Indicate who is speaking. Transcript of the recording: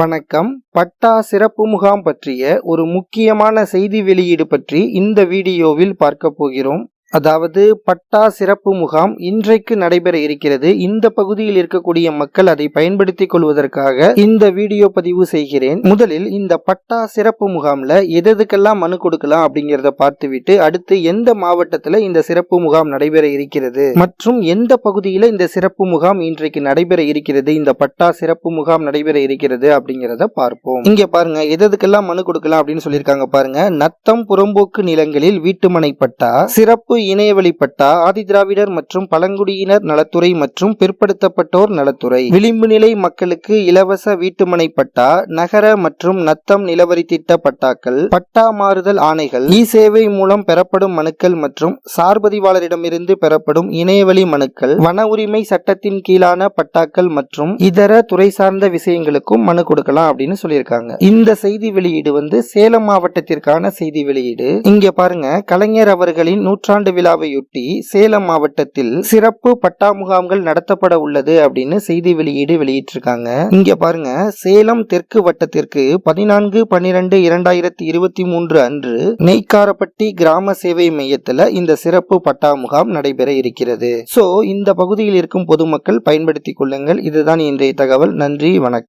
Speaker 1: வணக்கம். பட்டா சிறப்பு முகாம் பற்றிய ஒரு முக்கியமான செய்தி வெளியீடு பற்றி இந்த வீடியோவில் பார்க்க போகிறோம். அதாவது பட்டா சிறப்பு முகாம் இன்றைக்கு நடைபெற இருக்கிறது. இந்த பகுதியில் இருக்கக்கூடிய மக்கள் அதை பயன்படுத்திக் கொள்வதற்காக இந்த வீடியோ பதிவு செய்கிறேன். முதலில் இந்த பட்டா சிறப்பு முகாம்ல எதுக்கெல்லாம் மனு கொடுக்கலாம் அப்படிங்கிறத பார்த்துவிட்டு அடுத்து எந்த மாவட்டத்துல இந்த சிறப்பு முகாம் நடைபெற இருக்கிறது மற்றும் எந்த பகுதியில இந்த சிறப்பு முகாம் இன்றைக்கு நடைபெற இருக்கிறது இந்த பட்டா சிறப்பு முகாம் நடைபெற இருக்கிறது அப்படிங்கிறத பார்ப்போம். இங்க பாருங்க எதுக்கெல்லாம் மனு கொடுக்கலாம் அப்படின்னு சொல்லியிருக்காங்க பாருங்க. நத்தம் புறம்போக்கு நிலங்களில் வீட்டுமனை பட்டா சிறப்பு இணையவழிப்பட்டா ஆதிதிராவிடர் மற்றும் பழங்குடியினர் நலத்துறை மற்றும் பிற்படுத்தப்பட்டோர் நலத்துறை. விளிம்பு நிலை மக்களுக்கு இலவச வீட்டுமனை பட்டா நகர மற்றும் நத்தம் நிலவரி திட்ட பட்டாக்கள் பட்டா மாறுதல் ஆணைகள் இ சேவை மூலம் பெறப்படும் மனுக்கள் மற்றும் சார்பதிவாளரிடமிருந்து பெறப்படும் இணையவழி மனுக்கள் வன உரிமை சட்டத்தின் கீழான பட்டாக்கள் மற்றும் இதர துறை சார்ந்த விஷயங்களுக்கும் மனு கொடுக்கலாம் அப்படின்னு சொல்லியிருக்காங்க. இந்த செய்தி வெளியீடு வந்து சேலம் மாவட்டத்திற்கான செய்தி வெளியீடு. இங்க பாருங்க கலைஞர் அவர்களின் நூற்றாண்டு விழாவையொட்டி சேலம் மாவட்டத்தில் சிறப்பு பட்டா முகாம்கள் நடத்தப்பட உள்ளது அப்படின்னு செய்தி வெளியீடு வெளியிட்டிருக்காங்க. இங்க பாருங்க சேலம் தெற்கு வட்டத்திற்கு பதினான்கு பன்னிரண்டு இரண்டாயிரத்தி இருபத்தி மூன்று அன்று நெய்க்காரப்பட்டி கிராம சேவை மையத்துல இந்த சிறப்பு பட்டா முகாம் நடைபெற இருக்கிறது. சோ இந்த பகுதியில் இருக்கும் பொதுமக்கள் பயன்படுத்திக் கொள்ளுங்கள். இதுதான் இன்றைய தகவல். நன்றி வணக்கம்.